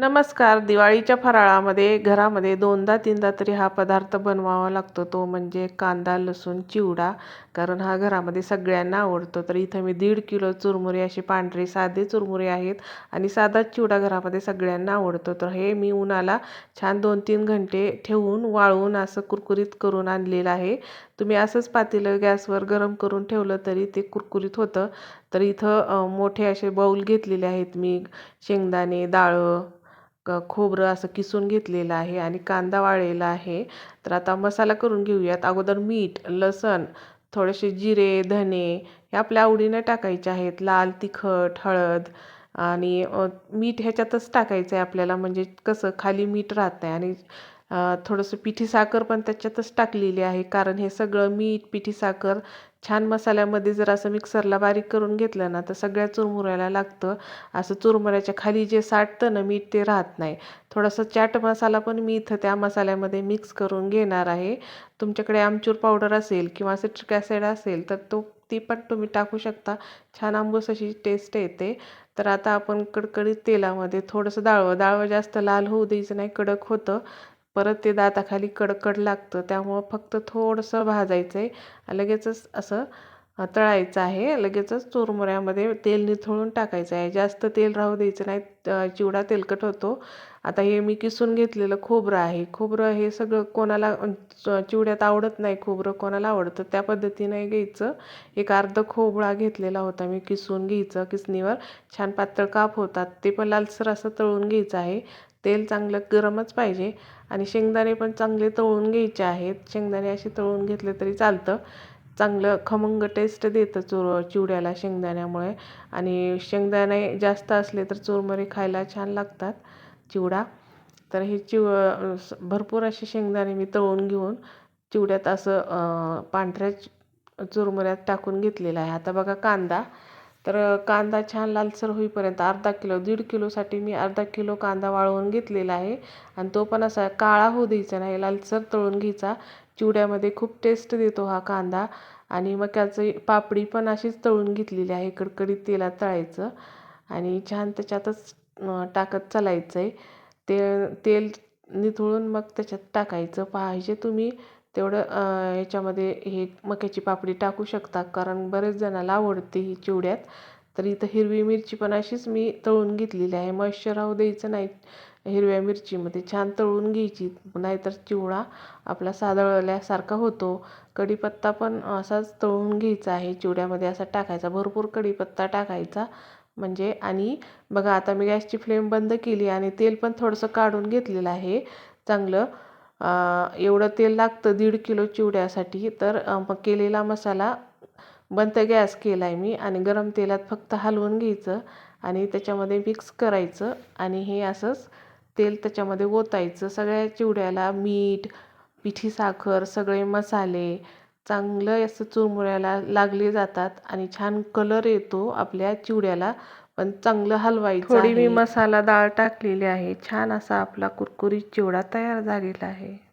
नमस्कार. दिवाळीच्या फराळामध्ये घरामध्ये दोनदा तीनदा तरी हा पदार्थ बनवावा लागतो. तो म्हणजे कांदा लसूण चिवडा. कारण हा घरामध्ये सगळ्यांना आवडतो. तर इथं मी दीड किलो चुरमुरे असे पांढरे साधे चुरमुरे आहेत. आणि साधा चिवडा घरामध्ये सगळ्यांना आवडतो. तर हे मी उन्हाला छान दोन तीन घंटे ठेवून वाळवून असं कुरकुरीत करून आणलेलं आहे. तुम्ही असंच पातेलं गॅसवर गरम करून ठेवलं तरी ते कुरकुरीत होतं. तर इथं मोठे असे बाऊल घेतलेले आहेत. मी शेंगदाणे डाळं क खोबरं असं किसून घेतलेलं आहे आणि कांदा वाळलेला आहे. तर आता मसाला करून घेऊयात. अगोदर मीठ लसण थोडेसे जिरे धने हे आपल्या आवडीने टाकायचे आहेत. लाल तिखट हळद आणि मीठ ह्याच्यातच टाकायचं आहे आपल्याला. म्हणजे कसं खाली मीठ राहत नाही आणि थोडंसं पिठी साखर पण त्याच्यातच टाकलेली आहे. कारण हे सगळं मीठ पिठी साखर छान मसाल्यामध्ये जर असं मिक्सरला बारीक करून घेतलं ना तर सगळ्या चुरमुऱ्याला लागतं. असं चुरमुऱ्याच्या खाली जे साठतं ना मीठ ते राहत नाही. थोडंसं चाट मसाला पण मी इथं त्या मसाल्यामध्ये मिक्स करून घेणार आहे. तुमच्याकडे आमचूर पावडर असेल किंवा सिट्रिक ॲसिड असेल तर तो ती पण तुम्ही टाकू शकता. छान आंबूस अशी टेस्ट येते. तर आता आपण कडकडीत तेलामध्ये थोडंसं डाळवं डाळवं जास्त लाल होऊ द्यायचं नाही कडक होतं. परत ते दाताखाली कडकड लागतं त्यामुळं फक्त थोडंसं भाजायचं आहे लगेचच असं तळायचं आहे. लगेचच चुरमुऱ्यामध्ये तेल निथळून टाकायचं आहे. जास्त तेल राहू द्यायचं नाही. चिवडा तेलकट होतो. आता हे मी किसून घेतलेलं खोबरं आहे. खोबरं हे सगळं कोणाला चिवड्यात आवडत नाही खोबरं कोणाला आवडतं त्या पद्धतीने घ्यायचं. एक अर्ध खोबळा घेतलेला होता मी किसून घ्यायचं. किसणीवर छान पातळ काप होतात. ते पण लालसर असं तळून घ्यायचं आहे. तेल चांगलं गरमच पाहिजे आणि शेंगदाणे पण चांगले तळून घ्यायचे आहेत. शेंगदाणे असे तळून घेतले तरी चालतं. चांगलं खमंग टेस्ट देतं चुर चिवड्याला शेंगदाण्यामुळे. आणि शेंगदाणे जास्त असले तर चुरमुरे खायला छान लागतात चिवडा. तर हे चिव भरपूर असे शेंगदाणे मी तळून घेऊन चिवड्यात असं पांढऱ्या चुरमुऱ्यात टाकून घेतलेलं आहे. आता बघा कांदा. तर कांदा छान लालसर होईपर्यंत अर्धा किलो दीड किलोसाठी मी अर्धा किलो कांदा वाळवून घेतलेला आहे. आणि तो पण असा काळा होऊ द्यायचा नाही लालसर तळून घ्यायचा. चिवड्यामध्ये खूप टेस्ट देतो हा कांदा. आणि मक्याचं पापडी पण अशीच तळून घेतलेली आहे कडकडीत तेलात तळायचं. आणि छान त्याच्यातच टाकत चालायचं आहे ते तेल निथळून मग त्याच्यात टाकायचं. पाहिजे तुम्ही तेवढं याच्यामध्ये हे मक्याची पापडी टाकू शकता. कारण बरेच जणाला आवडते ही चिवड्यात. तर इथं हिरवी मिरची पण अशीच मी तळून घेतलेली आहे. मॉइश्चर राहू द्यायचं नाही हिरव्या मिरचीमध्ये. छान तळून घ्यायची. नाहीतर चिवडा आपला सादळल्यासारखा होतो. कढीपत्ता पण असाच तळून घ्यायचा आहे चिवड्यामध्ये. असा टाकायचा. भरपूर कढीपत्ता टाकायचा. म्हणजे आणि बघा आता मी गॅसची फ्लेम बंद केली आणि तेल पण थोडंसं काढून घेतलेलं आहे. चांगलं एवढं तेल लागतं दीड किलो चिवड्यासाठी. तर मग केलेला मसाला बंद गॅस केला आहे मी आणि गरम तेलात फक्त हलवून घ्यायचं आणि त्याच्यामध्ये मिक्स करायचं आणि हे असंच तेल त्याच्यामध्ये ओतायचं. सगळ्या चिवड्याला मीठ पिठी साखर सगळे मसाले चांगलं असं चुरमुऱ्याला लागले जातात आणि छान कलर येतो आपल्या चिवड्याला. पण चांगलं हलवायचं थोडी मी मसाला डाळ टाकलेली आहे. छान असा आपला कुरकुरीत चिवडा तयार झालेला आहे.